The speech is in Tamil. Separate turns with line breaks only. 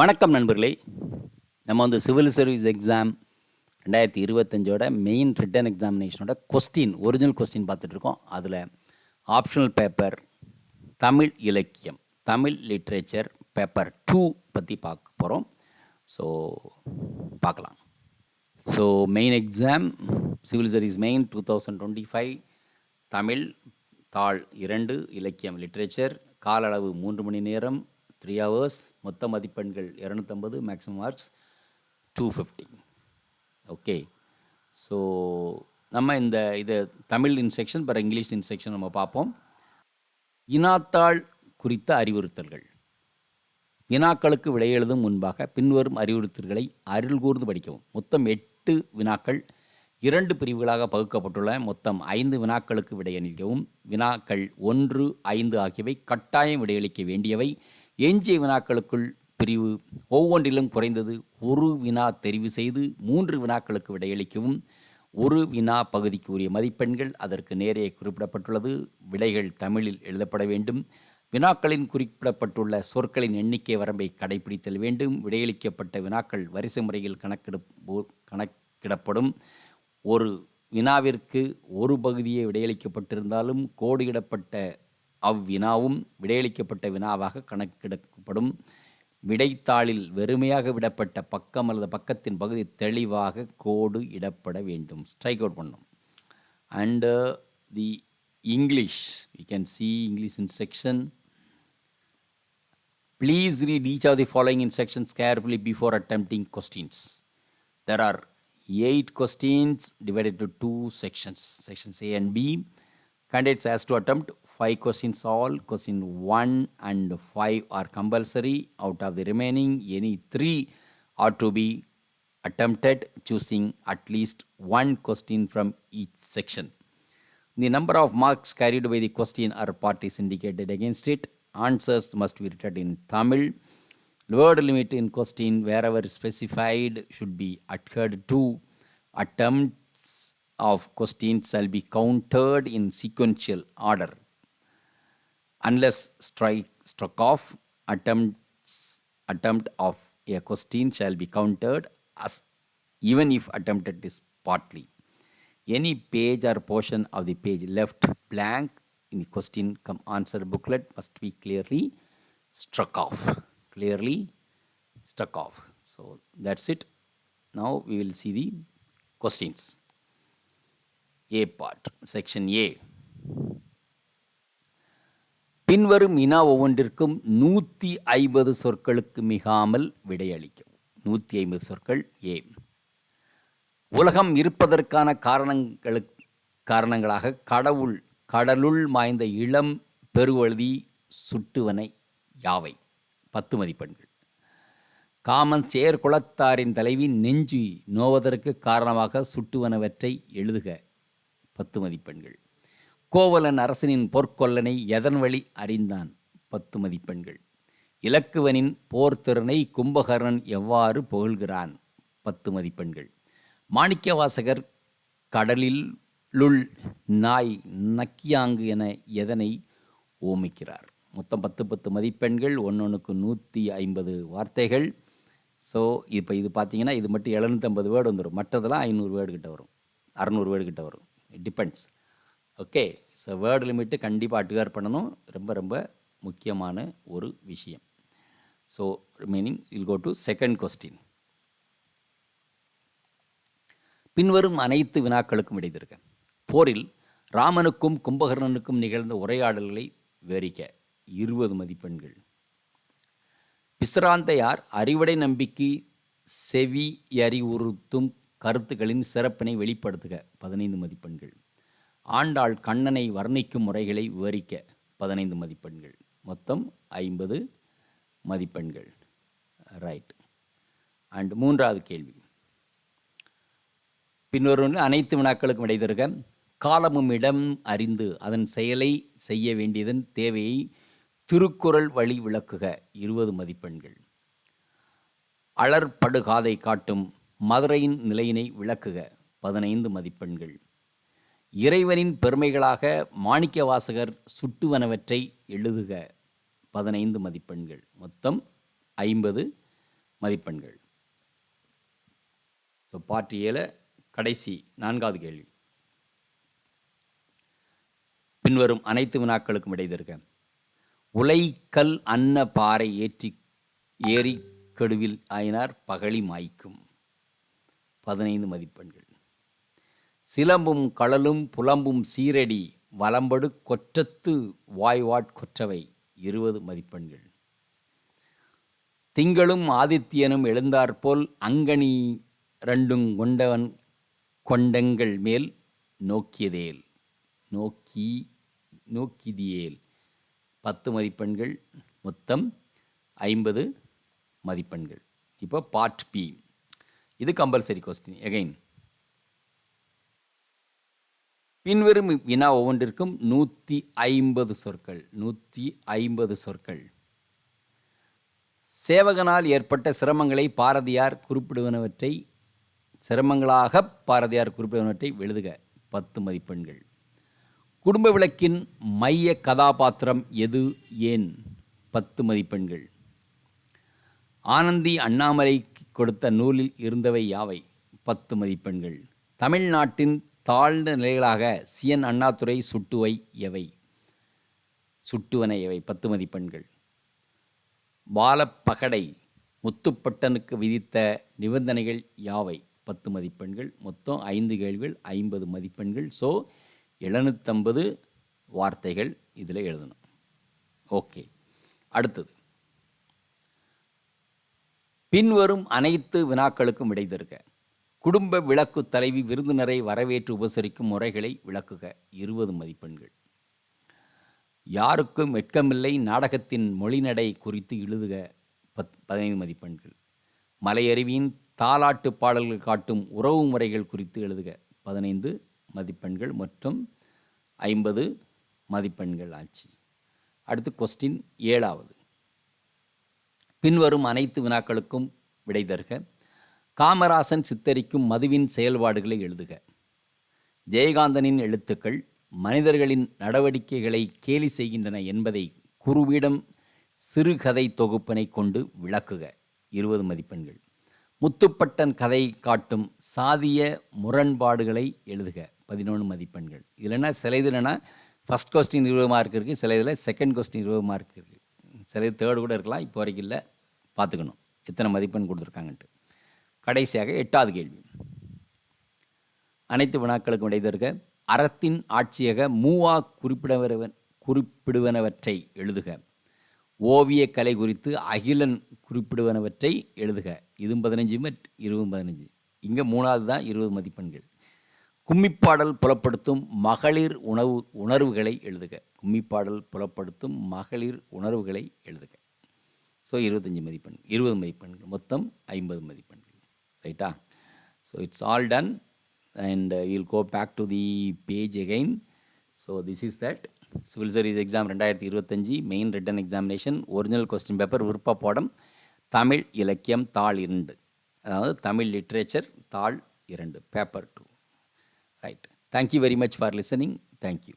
வணக்கம் நண்பர்களே. நம்ம வந்து சிவில் சர்வீஸ் எக்ஸாம் ரெண்டாயிரத்தி இருபத்தஞ்சோட மெயின் ரிட்டன் எக்ஸாமினேஷனோட கொஸ்டின் ஒரிஜினல் கொஸ்டின் பார்த்துட்ருக்கோம் அதில் ஆப்ஷனல் பேப்பர் தமிழ் இலக்கியம் தமிழ் லிட்ரேச்சர் பேப்பர் டூ பற்றி பார்க்க போகிறோம் ஸோ பார்க்கலாம். So main exam civil service main two thousand twenty five Tamil தாள் இரண்டு இலக்கியம் லிட்ரேச்சர் கால அளவு மூன்று மணி நேரம் த்ரீ ஹவர்ஸ் மொத்த மதிப்பெண்கள் இரநூத்தம்பது maximum marks two fifty okay so நம்ம இந்த இது தமிழ் இன்செக்ஷன் பிற இங்கிலீஷ் இன்செக்ஷன் நம்ம பார்ப்போம். இனாத்தாள் குறித்த அறிவுறுத்தல்கள். வினாக்களுக்கு விடை எழுதும் முன்பாக பின்வரும் அறிவுறுத்தல்களை அருள் கூர்ந்து படிக்கவும். மொத்தம் எட்டு வினாக்கள் இரண்டு பிரிவுகளாக பகுக்கப்பட்டுள்ள மொத்தம் ஐந்து வினாக்களுக்கு விடையளிக்கவும் வினாக்கள் ஒன்று ஐந்து ஆகியவை கட்டாயம் விடையளிக்க வேண்டியவை. எஞ்சிய வினாக்களுக்குள் பிரிவு ஒவ்வொன்றிலும் குறைந்தது ஒரு வினா தெரிவு செய்து மூன்று வினாக்களுக்கு விடையளிக்கவும். ஒரு வினா பகுதிக்கு உரிய மதிப்பெண்கள் அதற்கு நேரே குறிப்பிடப்பட்டுள்ளது. விடைகள் தமிழில் எழுதப்பட வேண்டும். வினாக்களின் குறிப்பிடப்பட்டுள்ள சொற்களின் எண்ணிக்கை வரம்பை கடைபிடித்தல் வேண்டும். விடையளிக்கப்பட்ட வினாக்கள் வரிசை முறையில் கணக்கெடுப்போ கணக்கிடப்படும். ஒரு வினாவிற்கு ஒரு பகுதியே விடையளிக்கப்பட்டிருந்தாலும் கோடியிடப்பட்ட அவ்வினாவும் விடையளிக்கப்பட்ட வினாவாக கணக்கெடுக்கப்படும் விடைத்தாளில் வெறுமையாக விடப்பட்ட பக்கம் அல்லது பக்கத்தின் பகுதி தெளிவாக கோடு இடப்பட வேண்டும் ஸ்ட்ரைக் அவுட் பண்ணும் and the English you can see English in section Please read each of the following instructions carefully before attempting questions. There are eight questions divided to two sections, sections A and B. Candidates has to attempt five questions all. Question one and five are compulsory. Out of the remaining, any three are to be attempted, choosing at least one question from each section. The number of marks carried by the question or part is indicated against it. Answers must be written in Tamil. Word limit in question, wherever specified, should be adhered to. Attempts of questions shall be counted in sequential order. Unless strike struck off, attempts attempt of a question shall be counted as even if attempted is partly. Any page or portion of the page left blank in the question come answer booklet must be clearly struck off. Clearly struck off. So that's it. Now we will see the questions. A part, section A. பின்வரும் வினா ஒவ்வொன்றிற்கும் நூற்றி ஐம்பது சொற்களுக்கு மிகாமல் விடையளிக்கும். நூற்றி ஐம்பது சொற்கள் ஏ. உலகம் இருப்பதற்கான காரணங்களுக்கு காரணங்களாக கடவுள் கடலுள் மாய்ந்த இளம் பெருவழுதி சுட்டுவனை யாவை? பத்து மதிப்பெண்கள். காமன் சேர் குலத்தாரின் தலைவி நெஞ்சு நோவதற்கு காரணமாக சுட்டுவனவற்றை எழுதுக. பத்து மதிப்பெண்கள். கோவலன் அரசனின் பொற்கொல்லனை எதன் வழி அறிந்தான்? பத்து மதிப்பெண்கள் இலக்குவனின் போர்த்திறனை கும்பகர்ணன் எவ்வாறு புகழ்கிறான்? பத்து மதிப்பெண்கள் மாணிக்கவாசகர் கடலிலுள் நாய் நக்கியாங்கு என எதனை ஓமிக்கிறார்? மொத்தம் பத்து பத்து மதிப்பெண்கள் ஒன்றொன்றுக்கு நூற்றி ஐம்பது வார்த்தைகள். ஸோ இப்போ இது பார்த்தீங்கன்னா இது மட்டும் எழுநூற்றம்பது வேர்டு வந்துடும் மற்றதெல்லாம் ஐநூறு வேர்டு கிட்ட வரும். அறநூறு வேர்டு கிட்ட வரும். It depends okay so word limit கண்டிப்பாக அட்டுகார் பண்ணணும். ரொம்ப ரொம்ப முக்கியமான ஒரு விஷயம். ஸோ மீனிங் இல் கோ டு செகண்ட் கொஸ்டின் பின்வரும் அனைத்து வினாக்களுக்கும் விடைத்திருக்க போரில் ராமனுக்கும் கும்பகர்ணனுக்கும் நிகழ்ந்த உரையாடல்களை விவரிக்க இருபது மதிப்பெண்கள். பிஸ்ராந்தையார் அறிவடை நம்பிக்கை செவி அறிவுறுத்தும் கருத்துக்களின் சிறப்பினை வெளிப்படுத்துக. பதினைந்து மதிப்பெண்கள். ஆண்டாள் கண்ணனை வர்ணிக்கும் முறைகளை விவரிக்க பதினைந்து மதிப்பெண்கள். மொத்தம் ஐம்பது மதிப்பெண்கள். ரைட் அண்ட் மூன்றாவது கேள்வி. பின்வரும் அனைத்து வினாக்களுக்கும் விடைதருக காலமும் இடம் அறிந்து அதன் செயலை செய்ய வேண்டியதன் தேவையை திருக்குறள் வழி விளக்குக. இருபது மதிப்பெண்கள். அலர்படுகாதை காட்டும் மதுரையின் நிலையினை விளக்குக. பதினைந்து மதிப்பெண்கள். இறைவனின் பெருமைகளாக மாணிக்கவாசகர் சுட்டுவனவற்றை எழுதுக. பதினைந்து மதிப்பெண்கள். மொத்தம் ஐம்பது மதிப்பெண்கள். ஸோ பார்ட் ஏழு கடைசி நான்காவது கேள்வி. பின்வரும் அனைத்து வினாக்களுக்கும் இடைதருக உலைக்கல் அன்ன பாறை ஏற்றி ஏறி கெடுவில் ஆயினார் பகழி மாய்க்கும். பதினைந்து மதிப்பெண்கள். சிலம்பும் கடலும் புலம்பும் சீரடி வலம்படு கொற்றத்து வாய்வாட் கொற்றவை. இருபது மதிப்பெண்கள். திங்களும் ஆதித்யனும் எழுந்தாற்போல் அங்கனி ரெண்டும் கொண்டவன் கொண்டங்கள் மேல் நோக்கியதேல். நோக்கி நோக்கிதியேல். பத்து மதிப்பெண்கள். மொத்தம் ஐம்பது மதிப்பெண்கள். இப்போ பார்ட் பி இது கம்பல்சரி கொஸ்டின் எகைன் பின்வரும் வினா ஒவ்வொன்றிற்கும் நூற்றி ஐம்பது சொற்கள் நூற்றி ஐம்பது சொற்கள். சேவகனால் ஏற்பட்ட சிரமங்களை பாரதியார் குறிப்பிடுவனவற்றை சிரமங்களாக பாரதியார் குறிப்பிடுவனவற்றை எழுதுக பத்து மதிப்பெண்கள். குடும்ப விளக்கின் மைய கதாபாத்திரம் எது ஏன்? பத்து மதிப்பெண்கள். ஆனந்தி அண்ணாமலை கொடுத்த நூலில் இருந்தவை யாவை? பத்து மதிப்பெண்கள். தமிழ்நாட்டின் தாழ்ந்த நிலைகளாக சிஎன் அண்ணாதுரை சுட்டுவை எவை? சுட்டுவன எவை? பத்து மதிப்பெண்கள் பாலப்பகடை முத்துப்பட்டனுக்கு விதித்த நிபந்தனைகள் யாவை? பத்து மதிப்பெண்கள் மொத்தம் ஐந்து கேள்விகள் ஐம்பது மதிப்பெண்கள் ஸோ எழுநூற்றம்பது வார்த்தைகள் இதில் எழுதணும். ஓகே. அடுத்தது. பின்வரும் அனைத்து வினாக்களுக்கும் விடை தருக. குடும்ப விளக்கு தலைவி விருந்தினரை வரவேற்று உபசரிக்கும் முறைகளை விளக்குக. இருபது மதிப்பெண்கள். யாருக்கும் வெட்கமில்லை நாடகத்தின் மொழிநடை குறித்து எழுதுக. பத் பதினைந்து மதிப்பெண்கள். மலையருவியின் தாலாட்டு பாடல்கள் காட்டும் உறவு முறைகள் குறித்து எழுதுக. பதினைந்து மதிப்பெண்கள் மற்றும் ஐம்பது மதிப்பெண்கள் ஆச்சு. அடுத்து கொஸ்டின் ஏழாவது. பின்வரும் அனைத்து வினாக்களுக்கும் விடை தருக. காமராசன் சித்தரிக்கும் மதுவின் செயல்பாடுகளை எழுதுக. ஜெயகாந்தனின் எழுத்துக்கள் மனிதர்களின் நடவடிக்கைகளை கேலி செய்கின்றன என்பதை குருவிடம் சிறுகதை தொகுப்பினை கொண்டு விளக்குக. இருபது மதிப்பெண்கள். முத்துப்பட்டன் கதை காட்டும் சாதிய முரண்பாடுகளை எழுதுக. பதினொன்று மதிப்பெண்கள். இல்லைன்னா சில இது ஃபஸ்ட் கொஸ்டின் இருபது மார்க் இருக்குது சில இதில் செகண்ட் கொஸ்டின் இருபது மார்க் இருக்குது சில இது தேர்டு கூட இருக்கலாம். இப்போ வரைக்கும் இல்லை. பார்த்துக்கணும். எத்தனை மதிப்பெண் கொடுத்துருக்காங்கன்ட்டு. கடைசியாக எட்டாவது கேள்வி. அனைத்து வினாக்களுக்கும் இடைதருக அறத்தின் ஆட்சியக மூவா குறிப்பிடவரவன் குறிப்பிடுவனவற்றை எழுதுக. ஓவிய கலை குறித்து அகிலன் குறிப்பிடுவனவற்றை எழுதுக. இதுவும் பதினஞ்சு மட் இருபதும் பதினஞ்சு. இங்கே மூணாவது தான் இருபது மதிப்பெண்கள். கும்மிப்பாடல் புலப்படுத்தும் மகளிர் உணவு உணர்வுகளை எழுதுக. கும்மிப்பாடல் புலப்படுத்தும் மகளிர் உணர்வுகளை எழுதுக. ஸோ இருபத்தஞ்சி மதிப்பெண் இருபது மதிப்பெண்கள். மொத்தம் ஐம்பது மதிப்பெண். ரைட்டா so it's all done and you'll go back to the page again so this is that civil service exam ரெண்டாயிரத்தி இருபத்தஞ்சி main written examination original question paper விருப்ப பாடம் தமிழ் இலக்கியம் தாள் இரண்டு. அதாவது தமிழ் லிட்ரேச்சர் தாள் இரண்டு paper two right thank you very much for listening thank you